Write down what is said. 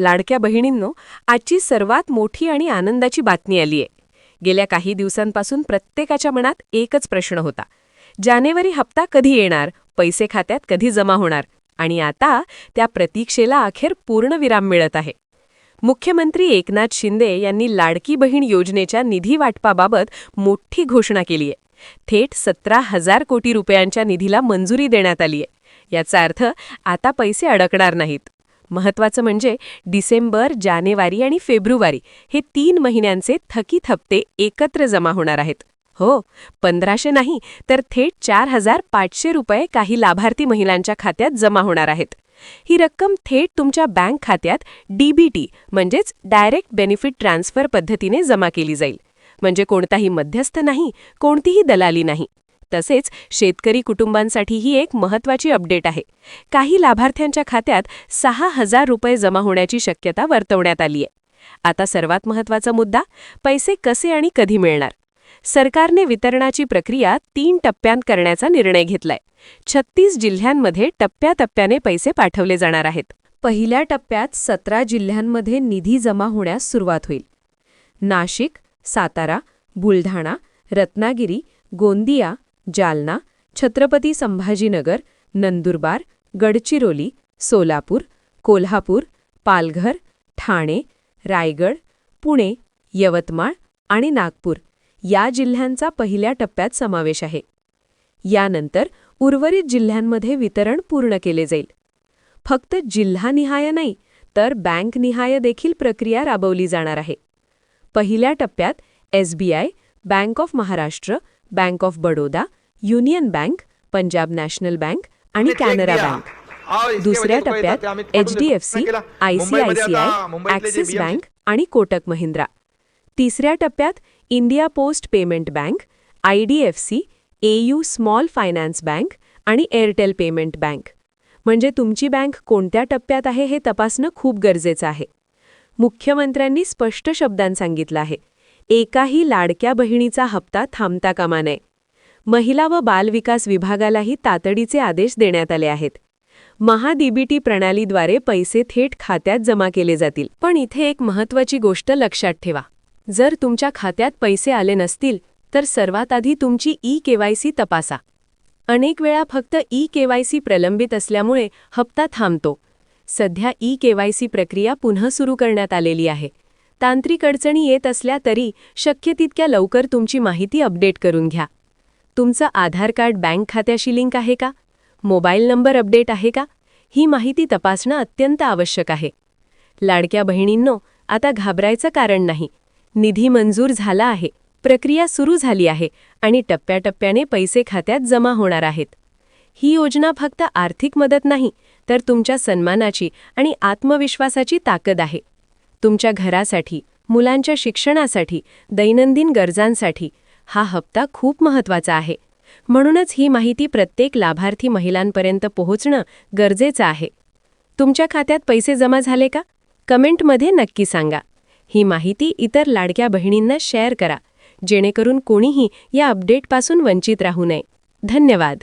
लाडक्या बहिणींनो आजची सर्वात मोठी आणि आनंदाची बातमी आली आहे गेल्या काही दिवसांपासून प्रत्येकाच्या मनात एकच प्रश्न होता. जानेवारी हप्ता कधी येणार? पैसे खात्यात कधी जमा होणार? आणि आता त्या प्रतीक्षेला अखेर पूर्णविराम मिळत आहे. मुख्यमंत्री एकनाथ शिंदे यांनी लाडकी बहीण योजनेच्या निधी वाटपाबाबत मोठी घोषणा केली आहे थेट सतरा हजार कोटी रुपयांच्या निधीला मंजुरी देण्यात आली आहे याचा अर्थ आता पैसे अडकणार नाहीत. महत्वाचं म्हणजे डिसेंबर जानेवारी आणि फेब्रुवारी हे तीन महिन्यांचे थकीत हप्ते एकत्र जमा होणार आहेत. हो पंधराशे नाही तर थेट चार हजार पाचशे रुपये काही लाभार्थी महिलांच्या खात्यात जमा होणार आहेत. ही रक्कम थेट तुमच्या बँक खात्यात डीबीटी म्हणजेच डायरेक्ट बेनिफिट ट्रान्सफर पद्धतीने जमा केली जाईल. म्हणजे कोणताही मध्यस्थ नाही कोणतीही दलाली नाही. तसेच शेतकरी कुटुंबांसाठी ही एक महत्वाची अपडेट आहे. काही लाभार्थ्यांच्या खात्यात सहा हजार रुपये जमा होण्याची शक्यता वर्तवण्यात आली आहे आता सर्वात महत्त्वाचा मुद्दा पैसे कसे आणि कधी मिळणार? सरकारने वितरणाची प्रक्रिया तीन टप्प्यांत करण्याचा निर्णय घेतलाय. छत्तीस जिल्ह्यांमध्ये टप्प्याटप्प्याने पैसे पाठवले जाणार आहेत. पहिल्या टप्प्यात सतरा जिल्ह्यांमध्ये निधी जमा होण्यास सुरुवात होईल. नाशिक सातारा बुलढाणा रत्नागिरी गोंदिया जालना छत्रपती संभाजीनगर नंदुरबार गडचिरोली सोलापूर कोल्हापूर पालघर ठाणे रायगड पुणे यवतमाळ आणि नागपूर या जिल्ह्यांचा पहिल्या टप्प्यात समावेश आहे. यानंतर उर्वरित जिल्ह्यांमध्ये वितरण पूर्ण केले जाईल. फक्त जिल्हानिहाय नाही तर बँकनिहाय देखील प्रक्रिया राबवली जाणार आहे. पहिल्या टप्प्यात SBI bank of Maharashtra bank of Baroda union bank Punjab national bank आणि कॅनरा बँक. दुसऱ्या टप्प्यात एचडीएफसी आयसीआयसीआय ॲक्सिस बँक आणि कोटक महिंद्रा. तिसऱ्या टप्प्यात India post payment bank IDFC AU small finance bank आणि एअरटेल पेमेंट बँक. म्हणजे तुमची बँक कोणत्या टप्प्यात आहे हे तपासणं खूप गरजेचं आहे. मुख्यमंत्र्यांनी स्पष्ट शब्दांत सांगितलं आहे. एकाही लाडक्या बहिणीचा हप्ता थांबता कामा नये. महिला व बालविकास विभागालाही तातडीचे आदेश देण्यात आले आहेत. महाडीबीटी प्रणालीद्वारे पैसे थेट खात्यात जमा केले जातील. पण इथे एक महत्त्वाची गोष्ट लक्षात ठेवा. जर तुमच्या खात्यात पैसे आले नसतील तर सर्वात आधी तुमची ई केवायसी तपासा. अनेक वेळा फक्त ई केवायसी प्रलंबित असल्यामुळे हप्ता थांबतो. सध्या ई केवायसी प्रक्रिया पुन्हा सुरू करण्यात आलेली आहे. तांत्रिक अडचणी येत असल्या तरी शक्य तितक्या लवकर तुमची माहिती अपडेट करून घ्या. तुमचं आधार कार्ड बँक खात्याशी लिंक आहे का? मोबाईल नंबर अपडेट आहे का? ही माहिती तपासणं अत्यंत आवश्यक आहे. लाडक्या बहिणींनो आता घाबरायचं कारण नाही. निधी मंजूर झाला आहे. प्रक्रिया सुरू झाली आहे आणि टप्प्याटप्प्याने पैसे खात्यात जमा होणार आहेत. ही योजना फक्त आर्थिक मदत नाही तर तुमच्या सन्मानाची आणि आत्मविश्वासाची ताकद आहे. तुमच्या घरासाठी मुलांच्या शिक्षणासाठी दैनंदिन गरजांसाठी हा हप्ता खूप महत्त्वाचा आहे. म्हणूनच ही माहिती प्रत्येक लाभार्थी महिलांपर्यंत पोहोचणं गरजेचं आहे. तुमच्या खात्यात पैसे जमा झाले का? कमेंटमध्ये नक्की सांगा. ही माहिती इतर लाडक्या बहिणींना शेअर करा जेणेकरून कोणीही या अपडेटपासून वंचित राहू नये. धन्यवाद.